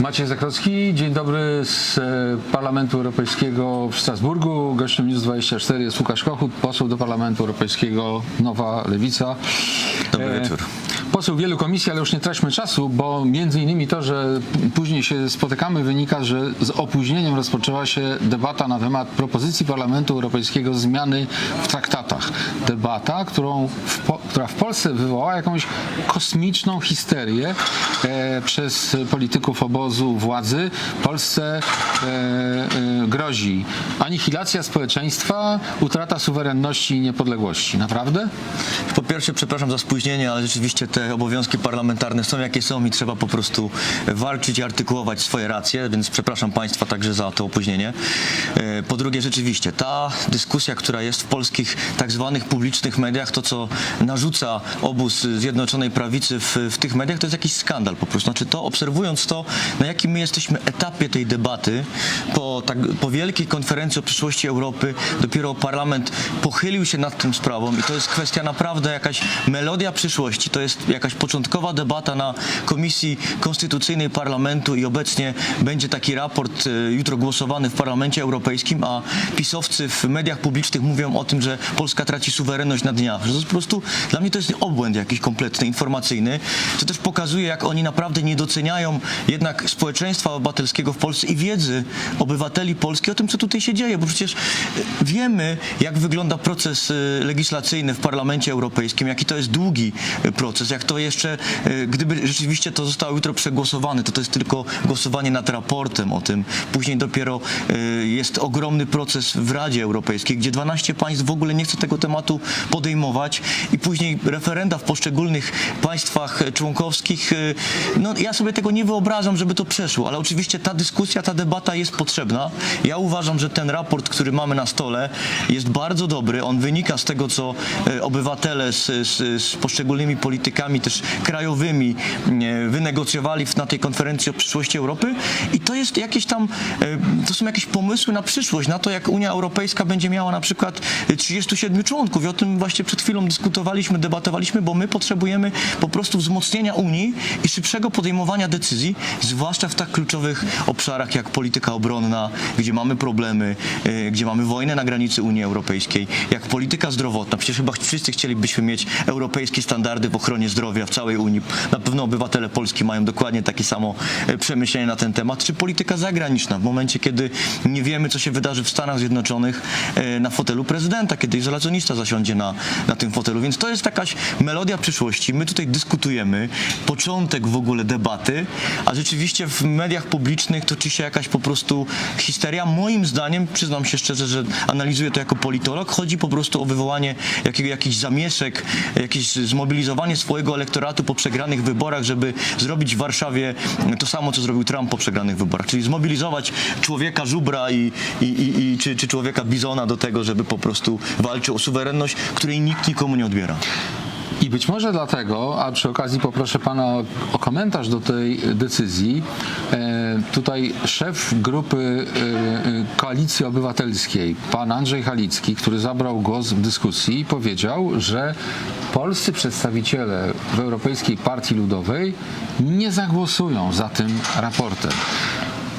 Maciej Zakrocki, dzień dobry z e, Parlamentu Europejskiego w Strasburgu. Gościem News 24 jest Łukasz Kochut, poseł do Parlamentu Europejskiego Nowa Lewica. Dobry E, wieczór. Poseł wielu komisji, ale już nie traćmy czasu, bo między innymi to, że później się spotykamy, wynika, że z opóźnieniem rozpoczęła się debata na temat propozycji Parlamentu Europejskiego zmiany w traktatach. Debata, którą w, która w Polsce wywołała jakąś kosmiczną histerię e, przez polityków obozu władzy. Polsce e, e, grozi anihilacja społeczeństwa, utrata suwerenności i niepodległości. Naprawdę? Po pierwsze, przepraszam za spóźnienie, ale rzeczywiście te obowiązki parlamentarne są jakie są i trzeba po prostu walczyć i artykułować swoje racje, więc przepraszam Państwa także za to opóźnienie. E, Po drugie, rzeczywiście, ta dyskusja, która jest w polskich tak zwanych publicznych mediach, to co narzuca obóz Zjednoczonej Prawicy w, w tych mediach, to jest jakiś skandal po prostu. Znaczy to, obserwując to, na jakim my jesteśmy etapie tej debaty, po, tak, po wielkiej konferencji o przyszłości Europy, dopiero parlament pochylił się nad tym sprawą i to jest kwestia naprawdę jakaś melodia przyszłości. To jest jakaś początkowa debata na Komisji Konstytucyjnej Parlamentu i obecnie będzie taki raport e, jutro głosowany w Parlamencie Europejskim, a pisowcy w mediach publicznych mówią o tym, że Polska traci suwerenność na dniach. To jest po prostu, dla mnie to jest obłęd jakiś kompletny, informacyjny, co też pokazuje, jak oni naprawdę nie doceniają jednak społeczeństwa obywatelskiego w Polsce i wiedzy obywateli Polski o tym, co tutaj się dzieje, bo przecież e, wiemy, jak wygląda proces e, legislacyjny w Parlamencie Europejskim, jaki to jest długi proces, jak to jeszcze, e, gdyby rzeczywiście to zostało jutro przegłosowane, to to jest tylko głosowanie nad raportem o tym. Później dopiero e, jest ogromny proces w Radzie Europejskiej, gdzie 12 państw w ogóle nie chce tego tematu podejmować i później referenda w poszczególnych państwach członkowskich. e, No ja sobie tego nie wyobrażam, żeby to przeszło, ale oczywiście ta dyskusja, ta debata jest potrzebna. Ja uważam, że ten raport, który mamy na stole jest bardzo dobry. On wynika z tego, co obywatele z, z, z poszczególnymi politykami też krajowymi wynegocjowali na tej konferencji o przyszłości Europy. I to jest jakieś tam, e, to są jakieś pomysły na przyszłość, na to, jak Unia Europejska będzie miała na przykład e, 37 członków. I o tym właśnie przed chwilą dyskutowaliśmy, debatowaliśmy, bo my potrzebujemy po prostu wzmocnienia Unii i szybszego podejmowania decyzji, zwłaszcza w tak kluczowych obszarach jak polityka obronna, gdzie mamy problemy, e, gdzie mamy wojnę na granicy Unii Europejskiej, jak polityka zdrowotna. Przecież chyba wszyscy chcielibyśmy mieć europejskie standardy w ochronie zdrowia w całej Unii. Na pewno obywatele Polski mają dokładnie takie samo e, przemyślenie na ten temat. Czy polityka zagraniczna w momencie, kiedy nie wiemy, co się wydarzy w Stanach Zjednoczonych e, na fotelu prezydenta, kiedy izolacjonista zasiądzie na, na tym fotelu. Więc to jest jakaś melodia przyszłości. My tutaj dyskutujemy, początek w ogóle debaty, a rzeczywiście w mediach publicznych toczy się jakaś po prostu histeria. Moim zdaniem, przyznam się szczerze, że analizuję to jako politolog, chodzi po prostu o wywołanie jakiego, jakichś zamieszek, jakieś zmobilizowanie swojego elektoratu po przegranych wyborach, żeby zrobić w Warszawie to samo, co zrobił Trump po przegranych wyborach, czyli zmobilizować człowieka żubra i, i, i, i czy, czy człowieka bizona do tego, żeby po prostu walczył o suwerenność, której nikt nikomu nie odbiera. I być może dlatego, a przy okazji poproszę pana o, o komentarz do tej decyzji. E, tutaj szef grupy e, e, Koalicji Obywatelskiej, pan Andrzej Halicki, który zabrał głos w dyskusji, powiedział, że polscy przedstawiciele w Europejskiej Partii Ludowej nie zagłosują za tym raportem.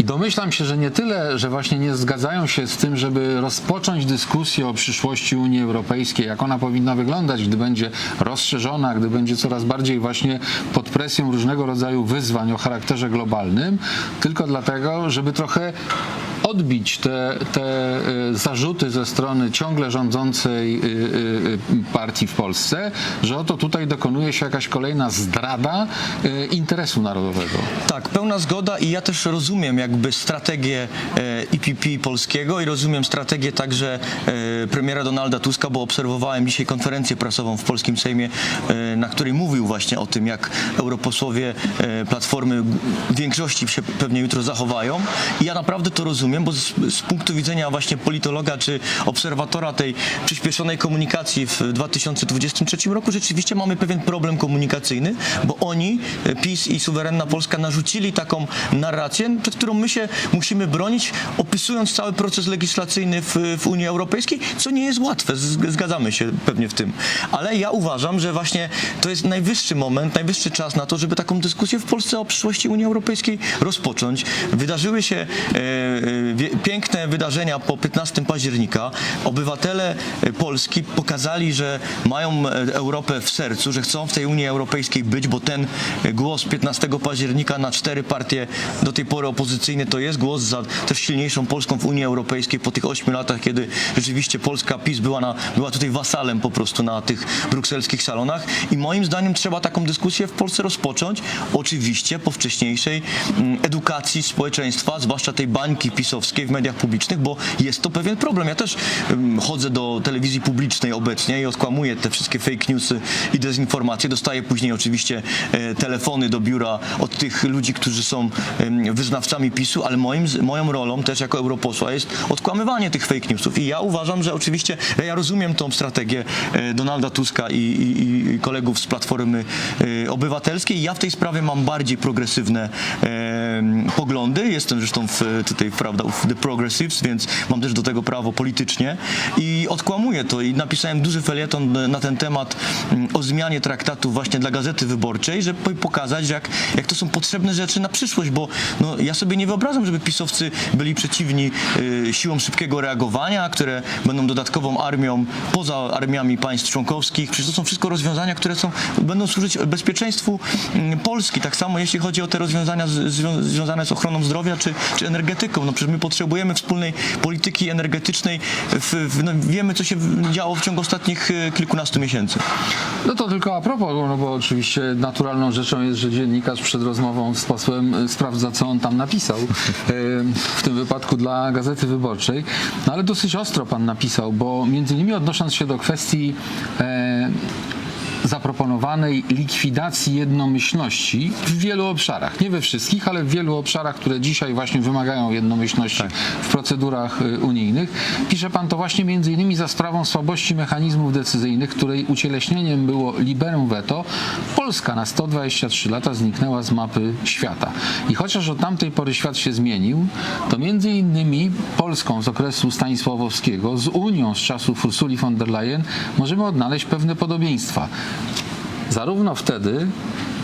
I domyślam się, że nie tyle, że właśnie nie zgadzają się z tym, żeby rozpocząć dyskusję o przyszłości Unii Europejskiej, jak ona powinna wyglądać, gdy będzie rozszerzona, gdy będzie coraz bardziej właśnie pod presją różnego rodzaju wyzwań o charakterze globalnym, tylko dlatego, żeby trochę odbić te, te y, zarzuty ze strony ciągle rządzącej y, y, partii w Polsce, że oto tutaj dokonuje się jakaś kolejna zdrada y, interesu narodowego. Tak, pełna zgoda i ja też rozumiem jakby strategię e, IPP polskiego i rozumiem strategię także e, premiera Donalda Tuska, bo obserwowałem dzisiaj konferencję prasową w polskim Sejmie, e, na której mówił właśnie o tym, jak europosłowie e, Platformy w większości się pewnie jutro zachowają i ja naprawdę to rozumiem, bo z, z punktu widzenia właśnie politologa czy obserwatora tej przyspieszonej komunikacji w 2023 roku rzeczywiście mamy pewien problem komunikacyjny, bo oni, e, PiS i suwerenna Polska narzucili taką narrację, przed którą my się musimy bronić, opisując cały proces legislacyjny w, w Unii Europejskiej, co nie jest łatwe, zgadzamy się pewnie w tym. Ale ja uważam, że właśnie to jest najwyższy moment, najwyższy czas na to, żeby taką dyskusję w Polsce o przyszłości Unii Europejskiej rozpocząć. Wydarzyły się e, e, piękne wydarzenia po 15 października. Obywatele e, Polski pokazali, że mają e, Europę w sercu, że chcą w tej Unii Europejskiej być, bo ten głos 15 października na cztery partie do tej pory opozycyjne to jest głos za też silniejszą Polską w Unii Europejskiej po tych ośmiu latach, kiedy rzeczywiście Polska PiS była, na, była tutaj wasalem po prostu na tych brukselskich salonach i moim zdaniem trzeba taką dyskusję w Polsce rozpocząć, oczywiście po wcześniejszej mm, edukacji społeczeństwa, zwłaszcza tej bańki pisowskiej w mediach publicznych, bo jest to pewien problem. Ja też mm, chodzę do telewizji publicznej obecnie i odkłamuję te wszystkie fake newsy i dezinformacje. Dostaję później oczywiście e, telefony do biura od tych ludzi, którzy są wyznawcami PiSu, ale moim, moją rolą też jako europosła jest odkłamywanie tych fake newsów. I ja uważam, że oczywiście ja rozumiem tą strategię e, Donalda Tuska i, i, i kolegów z Platformy e, Obywatelskiej. Ja w tej sprawie mam bardziej progresywne poglądy. Jestem zresztą w, tutaj, prawda, w The Progressives, więc mam też do tego prawo politycznie i odkłamuję to i napisałem duży felieton na ten temat mm, o zmianie traktatu właśnie dla Gazety Wyborczej, żeby pokazać, jak, jak to są potrzebne rzeczy na przyszłość, bo no, ja sobie nie wyobrażam, żeby pisowcy byli przeciwni y, siłom szybkiego reagowania, które będą dodatkową armią poza armiami państw członkowskich. Przecież to są wszystko rozwiązania, które są, będą służyć bezpieczeństwu mm, Polski. Tak samo jeśli chodzi o te rozwiązania związane z ochroną zdrowia czy, czy energetyką. No przecież my potrzebujemy wspólnej polityki energetycznej. W, w, no, wiemy, co się działo w ciągu ostatnich y, kilkunastu miesięcy. No to tylko a propos, no bo oczywiście naturalną rzeczą jest, że dziennikarz przed rozmową z posłem y, sprawdza, co on tam napisał, w tym wypadku dla Gazety Wyborczej. No ale dosyć ostro pan napisał, bo między innymi odnosząc się do kwestii e, zaproponowanej likwidacji jednomyślności w wielu obszarach. Nie we wszystkich, ale w wielu obszarach, które dzisiaj właśnie wymagają jednomyślności w procedurach y, unijnych. Pisze pan to właśnie między innymi za sprawą słabości mechanizmów decyzyjnych, której ucieleśnieniem było liberum veto. Polska na 123 lata zniknęła z mapy świata. I chociaż od tamtej pory świat się zmienił, to między innymi Polską z okresu Stanisławowskiego, z Unią z czasów Ursuli von der Leyen możemy odnaleźć pewne podobieństwa. Zarówno wtedy,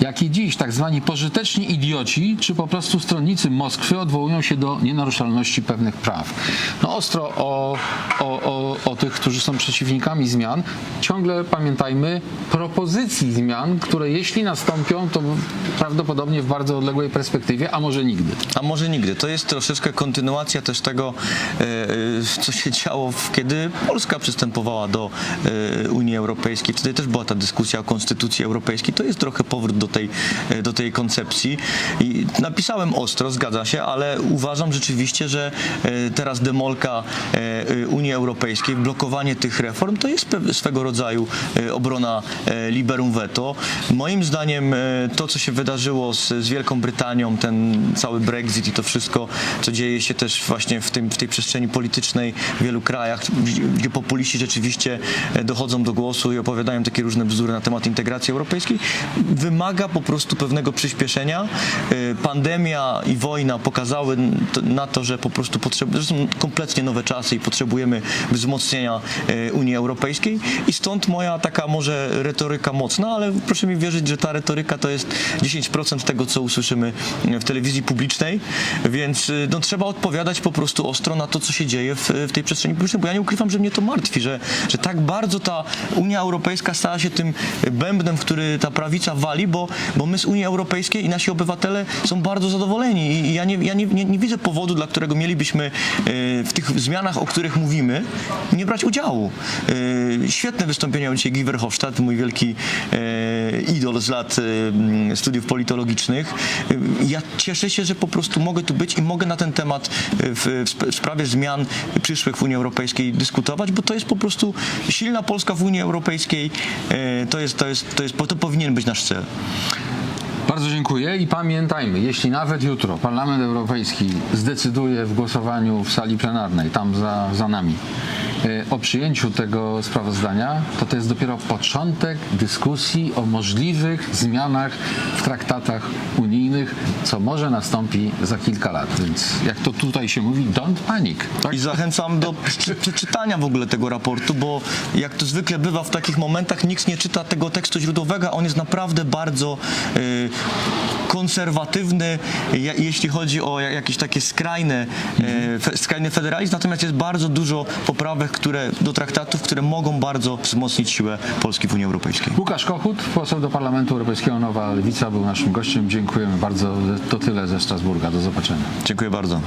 jak i dziś tak zwani pożyteczni idioci, czy po prostu stronnicy Moskwy odwołują się do nienaruszalności pewnych praw. No ostro o, o, o, o tych, którzy są przeciwnikami zmian. Ciągle pamiętajmy propozycji zmian, które jeśli nastąpią, to prawdopodobnie w bardzo odległej perspektywie, a może nigdy. A może nigdy. To jest troszeczkę kontynuacja też tego, e, e, co się działo, kiedy Polska przystępowała do e, Unii Europejskiej. Wtedy też była ta dyskusja o Konstytucji Europejskiej. To jest trochę powrót do tej, e, do tej koncepcji. I napisałem ostro, zgadza się, ale uważam rzeczywiście, że e, teraz demolka e, Unii Europejskiej, blokowanie tych reform, to jest swego rodzaju obrona liberum veto. Moim zdaniem to, co się wydarzyło z, z Wielką Brytanią, ten cały Brexit i to wszystko, co dzieje się też właśnie w, tym, w tej przestrzeni politycznej w wielu krajach, gdzie- populiści rzeczywiście dochodzą do głosu i opowiadają takie różne bzdury na temat integracji europejskiej, wymaga po prostu pewnego przyspieszenia. E, Pandemia i wojna pokazały na to, że po prostu potrzebujemy, są kompletnie nowe czasy i potrzebujemy wzmocnienia e, Unii Europejskiej i stąd moja taka może retoryka mocna, ale proszę mi wierzyć, że ta retoryka to jest 10% tego, co usłyszymy w telewizji publicznej, więc y, no, trzeba odpowiadać po prostu ostro na to, co się dzieje w, w tej przestrzeni publicznej, bo ja nie ukrywam, że mnie to martwi, że, że tak bardzo ta Unia Europejska stała się tym bębnem, w który ta prawica wali, bo, bo my z Unii Europejskiej i nasi obywatele są bardzo zadowoleni i ja nie, ja nie, nie, nie widzę powodu, dla którego mielibyśmy y, w tych zmianach, o których mówimy, nie brać udziału. Y, Świetne wystąpienia dzisiaj Guy Verhofstadt, mój wielki e, idol z lat e, studiów politologicznych. Ja cieszę się, że po prostu mogę tu być i mogę na ten temat e, w, w sp- w sprawie zmian przyszłych w Unii Europejskiej dyskutować, bo to jest po prostu silna Polska w Unii Europejskiej. e, To jest, to jest, to jest, to powinien być nasz cel. Bardzo dziękuję i pamiętajmy, jeśli nawet jutro Parlament Europejski zdecyduje w głosowaniu w sali plenarnej, tam za, za nami, o przyjęciu tego sprawozdania, to to jest dopiero początek dyskusji o możliwych zmianach w traktatach unijnych, co może nastąpi za kilka lat. Więc jak to tutaj się mówi, don't panic. Tak? I zachęcam do prze- przeczytania w ogóle tego raportu, bo jak to zwykle bywa w takich momentach, nikt nie czyta tego tekstu źródłowego, on jest naprawdę bardzo y, konserwatywny, ja- jeśli chodzi o ja- jakieś takie skrajne, y, fe, skrajny federalizm, natomiast jest bardzo dużo poprawek które, do traktatów, które mogą bardzo wzmocnić siłę Polski w Unii Europejskiej. Łukasz Kochut, poseł do Parlamentu Europejskiego Nowa Lewica, był naszym gościem. Dziękujemy bardzo. To tyle ze Strasburga. Do zobaczenia. Dziękuję bardzo.